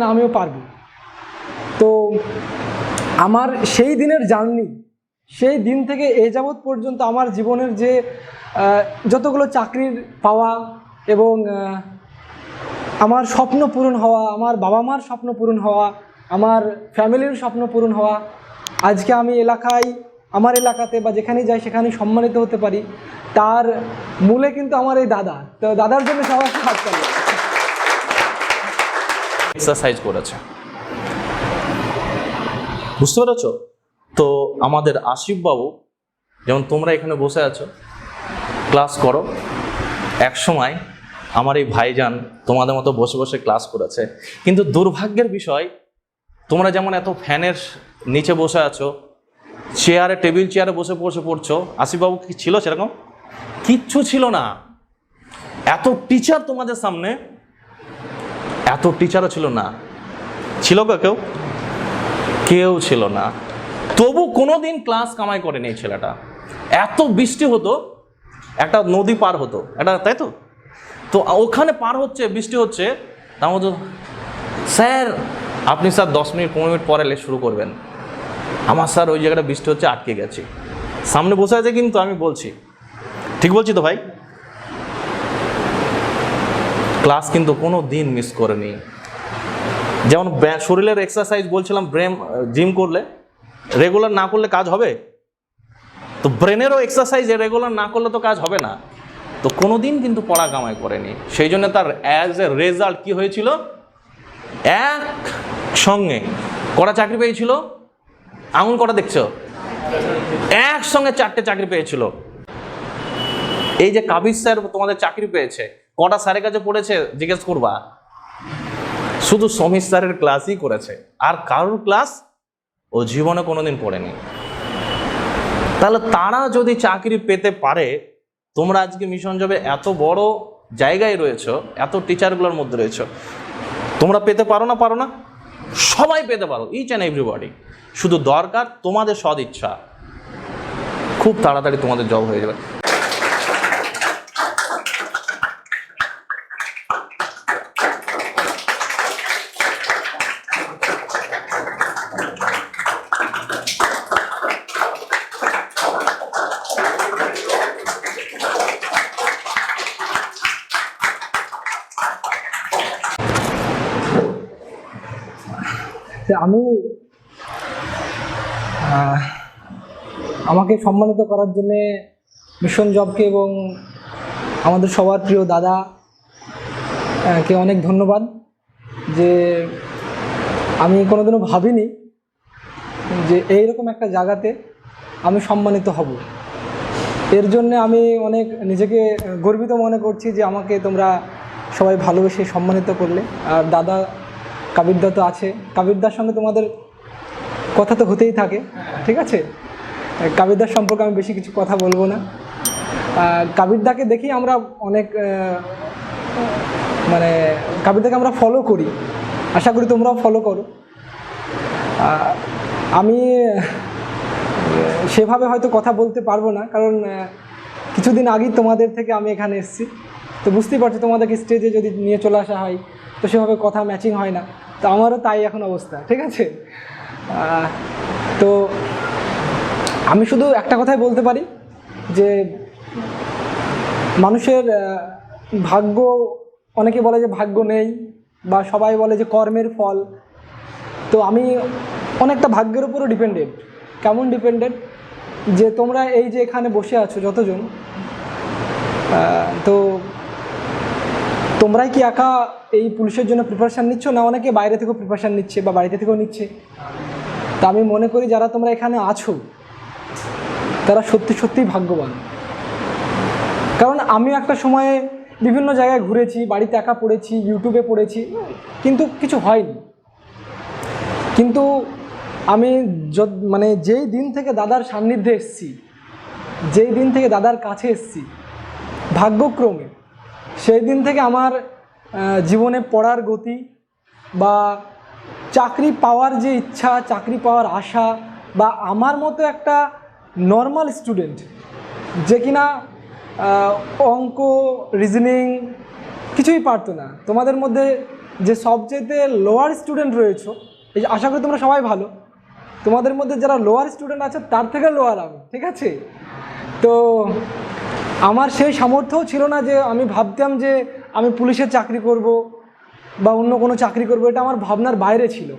না আমিও পারব। তো আমার সেই দিনের জার্নি, সেই দিন থেকে এ যাবৎ পর্যন্ত আমার জীবনের যে যতগুলো চাকরির পাওয়া এবং আমার স্বপ্ন পূরণ হওয়া, আমার বাবা মার স্বপ্ন পূরণ হওয়া, আমার ফ্যামিলির স্বপ্ন পূরণ হওয়া, আজকে আমি এলাকায়, আমার এলাকাতে বা যেখানেই যাই সেখানে সম্মানিত হতে পারি। তার মূলে কিন্তু আমার এই দাদা। তো দাদার জন্য সবাই হাত। এক্সারসাইজ করেছে। বুঝতে পেরেছ? তো আমাদের আশিফ বাবু, যেমন তোমরা এখানে বসে আছো ক্লাস করো। এক সময় আমার এই ভাইজান তোমাদের মতো বসে বসে ক্লাস করেছে। কিন্তু দুর্ভাগ্যের বিষয়, তোমরা যেমন এত ফ্যানের নিচে বসে আছো চেয়ারে টেবিল চেয়ারে বসে বসে পড়ছো আশিফবাবু কি ছিল সেরকম? কিচ্ছু ছিল না। এত টিচার তোমাদের সামনে এত টিচারও ছিল না। ছিল কেউ? কেউ ছিল না। তবু কোনো দিন ক্লাস কামাই করেনি এই ছেলেটা। এত বৃষ্টি হতো, একটা নদী পার হতো। এটা তাই তো? তো ওখানে পার হচ্ছে, বৃষ্টি হচ্ছে, তার মধ্যে, স্যার, আপনি স্যার দশ মিনিট, পনেরো মিনিট পরে শুরু করবেন। আমার স্যার ওই জায়গাটা বৃষ্টি হচ্ছে, আটকে গেছে। সামনে বসে আছে কিন্তু আমি বলছি। ঠিক বলছি তো ভাই? ক্লাস কিন্তু কোনো দিন মিস করেনি। যেমন শরীরের এক্সারসাইজ বলছিলাম ব্রেন জিম করলে রেগুলার না করলে কাজ হবে? তো ব্রেনেরও এক্সারসাইজ রেগুলার না করলে তো কাজ হবে না। তো কোনো দিন কিন্তু পড়া কামাই করেনি। সেই জন্য তার অ্যাজ এ রেজাল্ট কি হয়েছিল? এক সঙ্গে কটা চাকরি পেয়েছিল? আঙুল কটা দেখছ? একসঙ্গে চারটে চাকরি পেয়েছিল। এই যে কাবির স্যার তোমাদের চাকরি পেয়েছে কটা স্যারের কাছে পড়েছে জিজ্ঞেস করবা? শুধু সমীর স্যারের ক্লাসই করেছে। আর কারোর ক্লাস ও জীবনে কোনোদিন পড়েনি। তাহলে তারা যদি চাকরি পেতে পারে, তোমরা আজকে মিশন জবে এত বড় জায়গায় রয়েছো, এত টিচারগুলোর মধ্যে রয়েছো, তোমরা পেতে পারো না পারো না? সবাই পেতে পারো ইচ অ্যান্ড এভরিবডি শুধু দরকার তোমাদের সদ ইচ্ছা খুব তাড়াতাড়ি তোমাদের জব হয়ে যাবে যে আমি আমাকে সম্মানিত করার জন্যে মিশন জবকে এবং আমাদের সবার প্রিয় দাদা কে অনেক ধন্যবাদ যে আমি কোনোদিনও ভাবিনি যে এইরকম একটা জায়গাতে আমি সম্মানিত হব। এর জন্য আমি অনেক নিজেকে গর্বিত মনে করছি যে আমাকে তোমরা সবাই ভালোবেসে সম্মানিত করলে। আর দাদা কাবিরদা তো আছে। কাবিরদার সঙ্গে তোমাদের কথা তো হতেই থাকে, ঠিক আছে? কাবিরদার সম্পর্কে আমি বেশি কিছু কথা বলব না। কাবিরদাকে দেখি আমরা অনেক মানে কাবিরদাকে আমরা ফলো করি। আশা করি তোমরাও ফলো করো। আমি সেভাবে হয়তো কথা বলতে পারব না, কারণ কিছুদিন আগেই তোমাদের থেকে আমি এখানে এসেছি। তো বুঝতেই পারছ তোমাদেরকে স্টেজে যদি নিয়ে চলে আসা হয়, তো সেভাবে কথা ম্যাচিং হয় না। তো আমারও তাই এখন অবস্থা, ঠিক আছে? তো আমি শুধু একটা কথাই বলতে পারি যে মানুষের ভাগ্য, অনেকে বলে যে ভাগ্য নেই বা সবাই বলে যে কর্মের ফল। তো আমি অনেকটা ভাগ্যের উপরও ডিপেন্ডেন্ট কেমন ডিপেন্ডেন্ট যে তোমরা এই যে এখানে বসে আছো যতজন তো তোমরাই কি একা এই পুলিশের জন্য প্রিপারেশান নিচ্ছ? না অনেকে বাইরে থেকেও প্রিপারেশান নিচ্ছে বা বাড়িতে থেকেও নিচ্ছে? তা আমি মনে করি যারা তোমরা এখানে আছো, তারা সত্যি সত্যিই ভাগ্যবান। কারণ আমি একটা সময়ে বিভিন্ন জায়গায় ঘুরেছি, বাড়িতে একা পড়েছি ইউটিউবে পড়েছি, কিন্তু কিছু হয়নি। কিন্তু আমি মানে যেই দিন থেকে দাদার সান্নিধ্যে এসেছি, যেই দিন থেকে দাদার কাছে এসেছি, ভাগ্যক্রমে সেই দিন থেকে আমার জীবনে পড়ার গতি বা চাকরি পাওয়ার যে ইচ্ছা, চাকরি পাওয়ার আশা বা আমার মতো একটা নর্মাল স্টুডেন্ট যে কিনা অঙ্ক রিজনিং কিছুই পারতো না। তোমাদের মধ্যে যে সবচেয়েতে লোয়ার স্টুডেন্ট রয়েছো, এই আশা করি তোমরা সবাই ভালো, তোমাদের মধ্যে যারা লোয়ার স্টুডেন্ট আছে তার থেকে লোয়ার আমি, ঠিক আছে? তো আমার সেই সামর্থ্যও ছিল না যে আমি ভাবতাম যে আমি পুলিশের চাকরি করব বা অন্য কোনো চাকরি করব, এটা আমার ভাবনার বাইরে ছিল।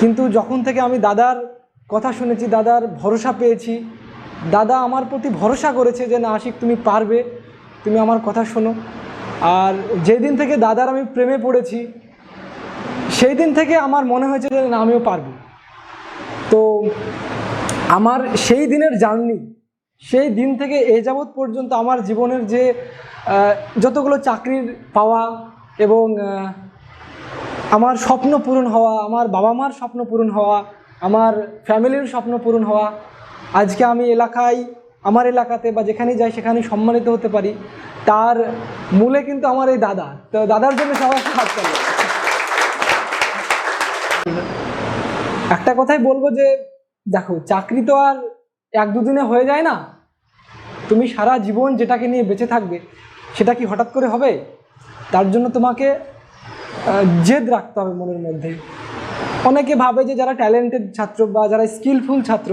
কিন্তু যখন থেকে আমি দাদার কথা শুনেছি, দাদার ভরসা পেয়েছি, দাদা আমার প্রতি ভরসা করেছে যে, না, আশিক, তুমি পারবে, তুমি আমার কথা শোনো। আর যেই দিন থেকে দাদার আমি প্রেমে পড়েছি সেই দিন থেকে আমার মনে হয়েছে যে, না, আমিও পারব। তো আমার সেই দিনের জার্নি সেই দিন থেকে এ যাবৎ পর্যন্ত আমার জীবনের যে যতগুলো চাকরির পাওয়া এবং আমার স্বপ্ন পূরণ হওয়া, আমার বাবা মার স্বপ্ন পূরণ হওয়া, আমার ফ্যামিলির স্বপ্ন পূরণ হওয়া, আজকে আমি এলাকায়, আমার এলাকাতে বা যেখানেই যাই সেখানে সম্মানিত হতে পারি, তার মূলে কিন্তু আমার এই দাদা তো দাদার জন্য সবাই হাত তালি। একটা কথাই বলব যে, দেখো, চাকরি তো আর এক দুদিনে হয়ে যায় না তুমি সারা জীবন যেটাকে নিয়ে বেঁচে থাকবে, সেটা কি হঠাৎ করে হবে? তার জন্য তোমাকে জেদ রাখতে হবে মনের মধ্যে। অনেকে ভাবে যে যারা ট্যালেন্টেড ছাত্র বা যারা স্কিলফুল ছাত্র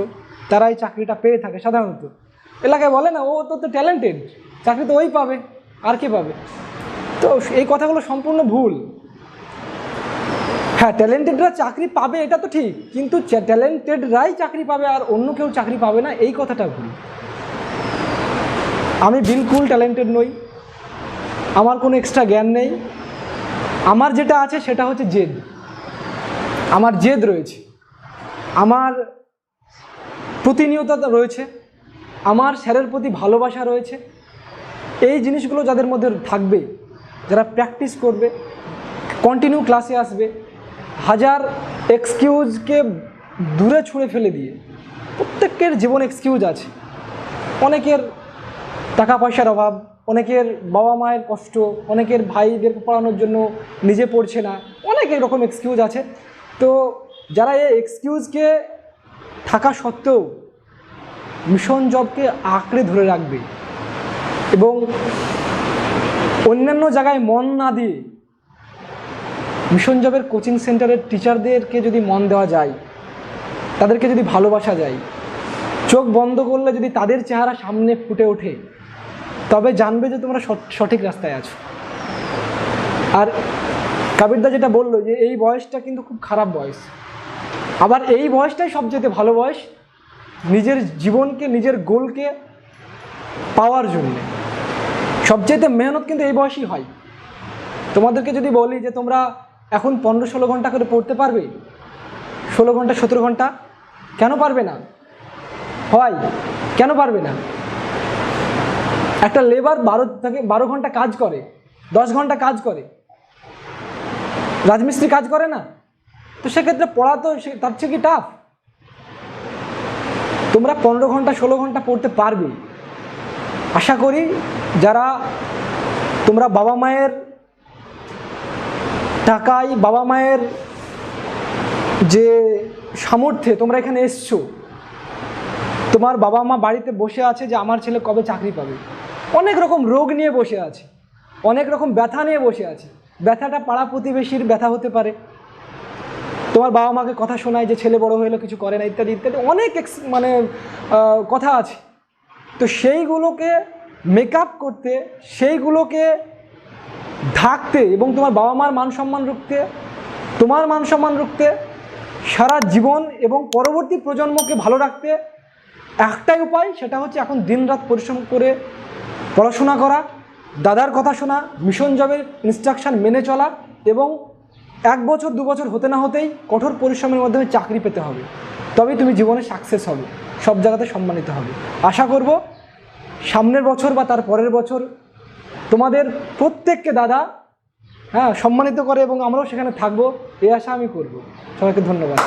তারা এই চাকরিটা পেয়ে থাকে সাধারণত। এলাকায় বলে না, ও তো তো ট্যালেন্টেড চাকরি তো ওই পাবে, আর কে পাবে? তো এই কথাগুলো সম্পূর্ণ ভুল। হ্যাঁ ট্যালেন্টেডরা চাকরি পাবে, এটা তো ঠিক, কিন্তু ট্যালেন্টেডরাই চাকরি পাবে আর অন্য কেউ চাকরি পাবে না, এই কথাটা ভুল। আমি বিলকুল ট্যালেন্টেড নই। আমার কোনো এক্সট্রা জ্ঞান নেই। আমার যেটা আছে সেটা হচ্ছে জেদ। আমার জেদ রয়েছে। আমার প্রতিনিয়তা রয়েছে। আমার স্যারের প্রতি ভালোবাসা রয়েছে। এই জিনিসগুলো যাদের মধ্যে থাকবে, যারা প্র্যাকটিস করবে কন্টিনিউ ক্লাসে আসবে, হাজার এক্সকিউজকে দূরে ছুঁড়ে ফেলে দিয়ে প্রত্যেকের জীবন এক্সকিউজ আছে। অনেকের টাকা পয়সার অভাব, অনেকের বাবা মায়ের কষ্ট, অনেকের ভাইদের পড়ানোর জন্য নিজে পড়ছে না, অনেক এরকম এক্সকিউজ আছে। তো যারা এই এক্সকিউজকে থাকা সত্ত্বেও মিশন জবকে আঁকড়ে ধরে রাখবে এবং অন্যান্য জায়গায় মন না দিয়ে মিশন জবের কোচিং সেন্টারের টিচারদেরকে যদি মন দেওয়া যায়, তাদেরকে যদি ভালোবাসা যায়, চোখ বন্ধ করলে যদি তাদের চেহারা সামনে ফুটে ওঠে তবে জানবে যে তোমরা সঠ- সঠিক রাস্তায় আছো। আর কাবিরদা যেটা বলল যে এই বয়সটা কিন্তু খুব খারাপ বয়স। আবার এই বয়সটাই সবচেয়ে ভালো বয়স নিজের জীবনকে, নিজের গোলকে পাওয়ার জন্য। সবচেয়ে মেহনত কিন্তু এই বয়সই হয়। তোমাদেরকে যদি বলি যে তোমরা এখন পনেরো ষোলো ঘণ্টা করে পড়তে পারবে, ষোলো ঘণ্টা, সতেরো ঘণ্টা, কেন পারবে না? হয়, কেন পারবে না? একটা লেবার বারো থেকে বারো ঘণ্টা কাজ করে, দশ ঘণ্টা কাজ করে। রাজমিস্ত্রি কাজ করে না। তো সেক্ষেত্রে পড়া তো তার চেয়ে কি টাফ তোমরা পনেরো ঘণ্টা, ষোলো ঘণ্টা পড়তে পারবে। আশা করি যারা তোমরা বাবা মায়ের টাকায়, বাবা মায়ের যে সামর্থ্যে তোমরা এখানে এসছো, তোমার বাবা মা বাড়িতে বসে আছে যে আমার ছেলে কবে চাকরি পাবে। অনেক রকম রোগ নিয়ে বসে আছে। অনেক রকম ব্যথা নিয়ে বসে আছে। ব্যথাটা পাড়া প্রতিবেশীর ব্যথা হতে পারে। তোমার বাবা মাকে কথা শোনায় যে ছেলে বড় হলো কিছু করে না, ইত্যাদি ইত্যাদি। অনেক মানে কথা আছে। তো সেইগুলোকে মেকআপ করতে, সেইগুলোকে ঢাকতে এবং তোমার বাবা মার মান সম্মান রুখতে, তোমার মান সম্মান রুখতে, সারা জীবন এবং পরবর্তী প্রজন্মকে ভালো রাখতে একটাই উপায়, সেটা হচ্ছে এখন দিনরাত পরিশ্রম করে পড়াশোনা করা, দাদার কথা শোনা মিশন জবের ইনস্ট্রাকশন মেনে চলা এবং এক বছর, দু বছর হতে না হতেই কঠোর পরিশ্রমের মাধ্যমে চাকরি পেতে হবে। তবেই তুমি জীবনে সাকসেস হবে, সব জায়গাতে সম্মানিত হবে। আশা করব, সামনের বছর বা তার পরের বছর তোমাদের প্রত্যেককে দাদা হ্যাঁ সম্মানিত করে এবং আমরাও সেখানে থাকব, এই আশা আমি করব। সবাইকে ধন্যবাদ।